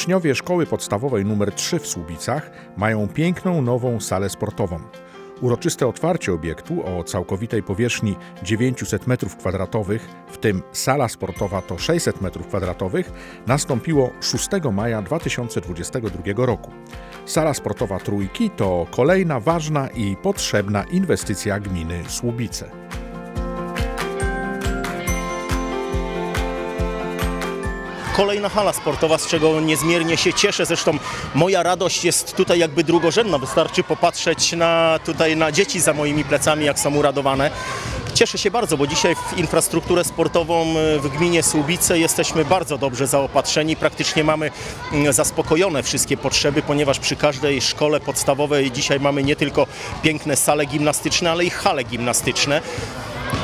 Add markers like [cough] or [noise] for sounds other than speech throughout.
Uczniowie szkoły podstawowej nr 3 w Słubicach mają piękną nową salę sportową. Uroczyste otwarcie obiektu o całkowitej powierzchni 900 m2, w tym sala sportowa to 600 m2, nastąpiło 6 maja 2022 roku. Sala sportowa Trójki to kolejna ważna i potrzebna inwestycja gminy Słubice. Kolejna hala sportowa, z czego niezmiernie się cieszę. Zresztą moja radość jest tutaj jakby drugorzędna. Wystarczy popatrzeć na, tutaj na dzieci za moimi plecami, jak są uradowane. Cieszę się bardzo, bo dzisiaj w infrastrukturę sportową w gminie Słubice jesteśmy bardzo dobrze zaopatrzeni. Praktycznie mamy zaspokojone wszystkie potrzeby, ponieważ przy każdej szkole podstawowej dzisiaj mamy nie tylko piękne sale gimnastyczne, ale i hale gimnastyczne.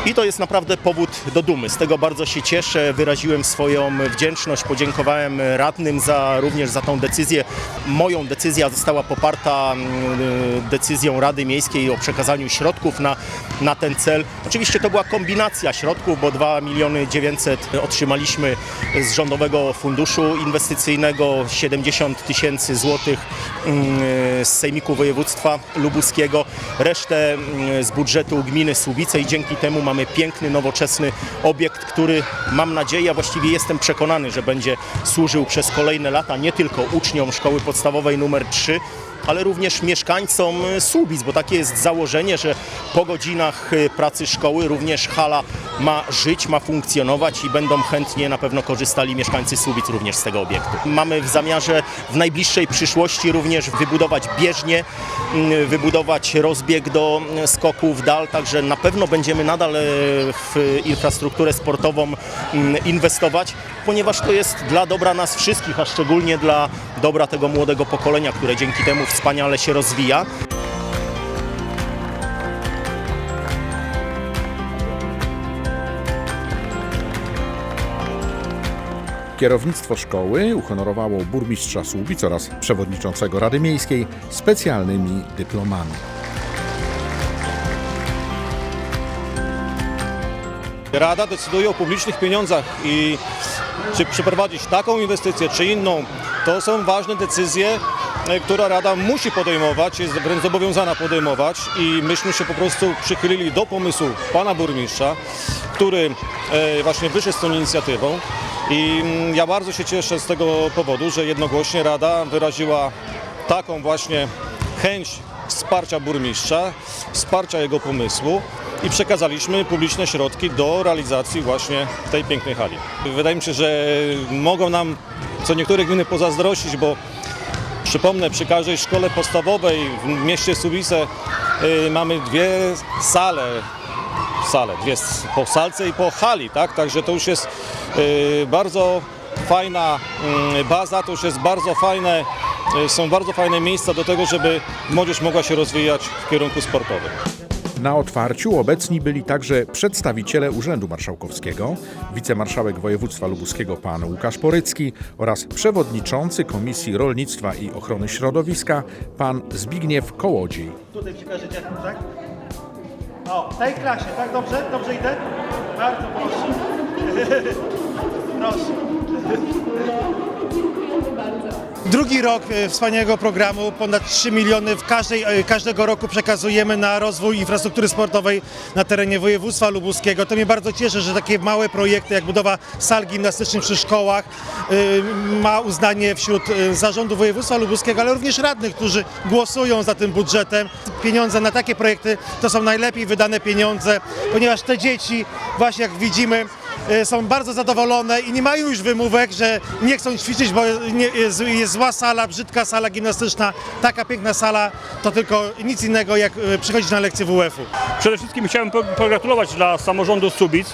I to jest naprawdę powód do dumy. Z tego bardzo się cieszę. Wyraziłem swoją wdzięczność, podziękowałem radnym za, również za tą decyzję. Moją decyzja została poparta mm, decyzją Rady Miejskiej o przekazaniu środków na, na ten cel. Oczywiście to była kombinacja środków, bo 2 miliony 900 otrzymaliśmy z Rządowego Funduszu Inwestycyjnego, 70 tysięcy złotych mm, z Sejmiku Województwa Lubuskiego, resztę mm, z budżetu gminy Słubice i dzięki temu mamy piękny, nowoczesny obiekt, który mam nadzieję, a właściwie jestem przekonany, że będzie służył przez kolejne lata nie tylko uczniom szkoły podstawowej numer 3, ale również mieszkańcom Słubic, bo takie jest założenie, że po godzinach y, pracy szkoły również hala ma żyć, ma funkcjonować i będą chętnie na pewno korzystali mieszkańcy Słubic również z tego obiektu. Mamy w zamiarze w najbliższej przyszłości również wybudować bieżnię, mm, wybudować rozbieg do mm, skoku w dal, także na pewno będziemy nadal e, w infrastrukturę sportową mm, inwestować, ponieważ to jest dla dobra nas wszystkich, a szczególnie dla dobra tego młodego pokolenia, które dzięki temu wspaniale się rozwija. Kierownictwo szkoły uhonorowało burmistrza Słubic oraz przewodniczącego Rady Miejskiej specjalnymi dyplomami. Rada decyduje o publicznych pieniądzach i czy przeprowadzić taką inwestycję, czy inną, to są ważne decyzje, e, które Rada musi podejmować, jest wręcz zobowiązana podejmować i myśmy się po prostu przychylili do pomysłu pana burmistrza, który e, właśnie wyszedł z tą inicjatywą. I mm, ja bardzo się cieszę z tego powodu, że jednogłośnie Rada wyraziła taką właśnie chęć wsparcia burmistrza, wsparcia jego pomysłu i przekazaliśmy publiczne środki do realizacji właśnie tej pięknej hali. Wydaje mi się, że mogą nam co niektóre gminy pozazdrościć, bo przypomnę, przy każdej szkole podstawowej w mieście Suwice y, mamy dwie sale, sale, dwie po salce i po hali, tak? Także to już jest y, bardzo fajna mm, baza, to już jest bardzo fajne, y, są bardzo fajne miejsca do tego, żeby młodzież mogła się rozwijać w kierunku sportowym. Na otwarciu obecni byli także przedstawiciele Urzędu Marszałkowskiego, wicemarszałek województwa lubuskiego pan Łukasz Porycki oraz przewodniczący Komisji Rolnictwa i Ochrony Środowiska pan Zbigniew Kołodziej. Tutaj przekażecie, tak? O, tej klasie, tak? Dobrze? Dobrze idę? Bardzo proszę. [laughs] proszę. Drugi rok e, wspaniałego programu, ponad 3 miliony w każdej, e, każdego roku przekazujemy na rozwój infrastruktury sportowej na terenie województwa lubuskiego. To mnie bardzo cieszy, że takie małe projekty jak budowa sal gimnastycznych przy szkołach e, ma uznanie wśród zarządu województwa lubuskiego, ale również radnych, którzy głosują za tym budżetem. Pieniądze na takie projekty to są najlepiej wydane pieniądze, ponieważ te dzieci, właśnie jak widzimy, są bardzo zadowolone i nie mają już wymówek, że nie chcą ćwiczyć, bo jest, jest zła sala, brzydka sala gimnastyczna. Taka piękna sala to tylko nic innego jak e, przychodzić na lekcje WF-u. Przede wszystkim chciałem po- pogratulować dla samorządu Subic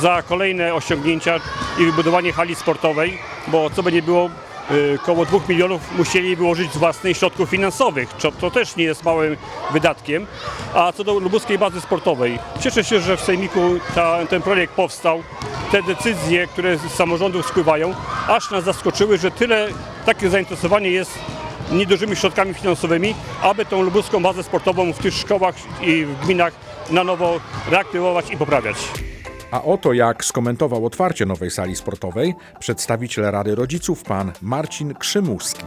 za kolejne osiągnięcia i wybudowanie hali sportowej, bo co by nie było, około 2 milionów musieli wyłożyć z własnych środków finansowych, co też nie jest małym wydatkiem. A co do lubuskiej bazy sportowej, cieszę się, że w Sejmiku ta, ten projekt powstał. Te decyzje, które z samorządów spływają, aż nas zaskoczyły, że tyle takie zainteresowanie jest niedużymi środkami finansowymi, aby tą lubuską bazę sportową w tych szkołach i w gminach na nowo reaktywować i poprawiać. A oto jak skomentował otwarcie nowej sali sportowej przedstawiciel Rady Rodziców pan Marcin Krzymuski.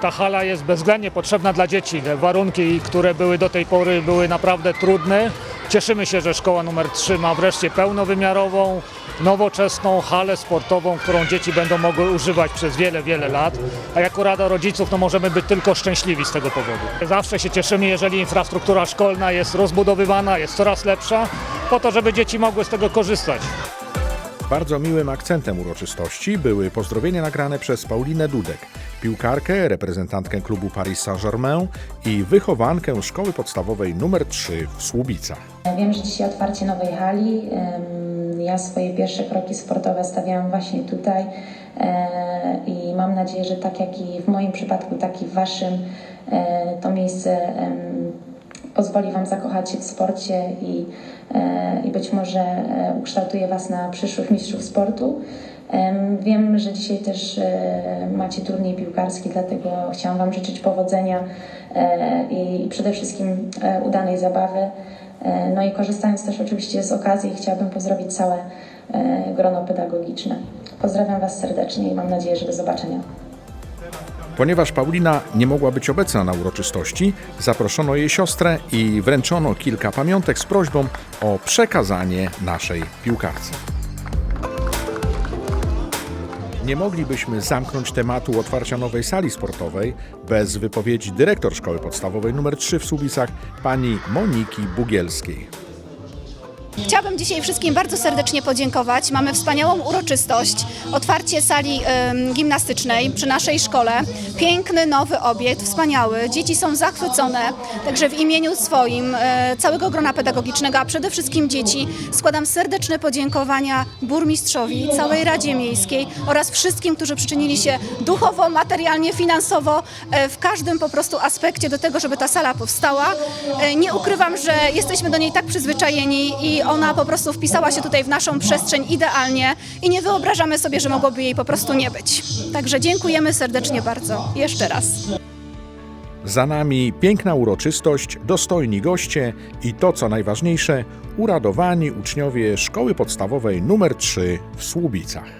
Ta hala jest bezwzględnie potrzebna dla dzieci. Warunki, które były do tej pory, były naprawdę trudne. Cieszymy się, że szkoła numer 3 ma wreszcie pełnowymiarową, nowoczesną halę sportową, którą dzieci będą mogły używać przez wiele, wiele lat. A jako Rada Rodziców no, możemy być tylko szczęśliwi z tego powodu. Zawsze się cieszymy, jeżeli infrastruktura szkolna jest rozbudowywana, jest coraz lepsza, po to, żeby dzieci mogły z tego korzystać. Bardzo miłym akcentem uroczystości były pozdrowienia nagrane przez Paulinę Dudek, piłkarkę, reprezentantkę klubu Paris Saint-Germain i wychowankę szkoły podstawowej nr 3 w Słubicach. Wiem, że dzisiaj otwarcie nowej hali. Ja swoje pierwsze kroki sportowe stawiałam właśnie tutaj e, i mam nadzieję, że tak jak i w moim przypadku, tak i w Waszym, e, to miejsce pozwoli Wam zakochać się w sporcie i, e, i być może e, ukształtuje Was na przyszłych mistrzów sportu. Em, Wiem, że dzisiaj też e, macie turniej piłkarski, dlatego chciałam Wam życzyć powodzenia i przede wszystkim udanej zabawy. No i korzystając też oczywiście z okazji, chciałabym pozdrowić całe grono pedagogiczne. Pozdrawiam Was serdecznie i mam nadzieję, że do zobaczenia. Ponieważ Paulina nie mogła być obecna na uroczystości, zaproszono jej siostrę i wręczono kilka pamiątek z prośbą o przekazanie naszej piłkarce. Nie moglibyśmy zamknąć tematu otwarcia nowej sali sportowej bez wypowiedzi dyrektor szkoły podstawowej nr 3 w Słubicach, pani Moniki Bugielskiej. Chciałabym dzisiaj wszystkim bardzo serdecznie podziękować. Mamy wspaniałą uroczystość, otwarcie sali gimnastycznej przy naszej szkole. Piękny, nowy obiekt, wspaniały. Dzieci są zachwycone. Także w imieniu swoim, e, całego grona pedagogicznego, a przede wszystkim dzieci, składam serdeczne podziękowania burmistrzowi, całej Radzie Miejskiej oraz wszystkim, którzy przyczynili się duchowo, materialnie, finansowo, e, w każdym po prostu aspekcie do tego, żeby ta sala powstała. E, Nie ukrywam, że jesteśmy do niej tak przyzwyczajeni i ona po prostu wpisała się tutaj w naszą przestrzeń idealnie i nie wyobrażamy sobie, że mogłoby jej po prostu nie być. Także dziękujemy serdecznie bardzo. Jeszcze raz. Za nami piękna uroczystość, dostojni goście i to co najważniejsze, uradowani uczniowie szkoły podstawowej nr 3 w Słubicach.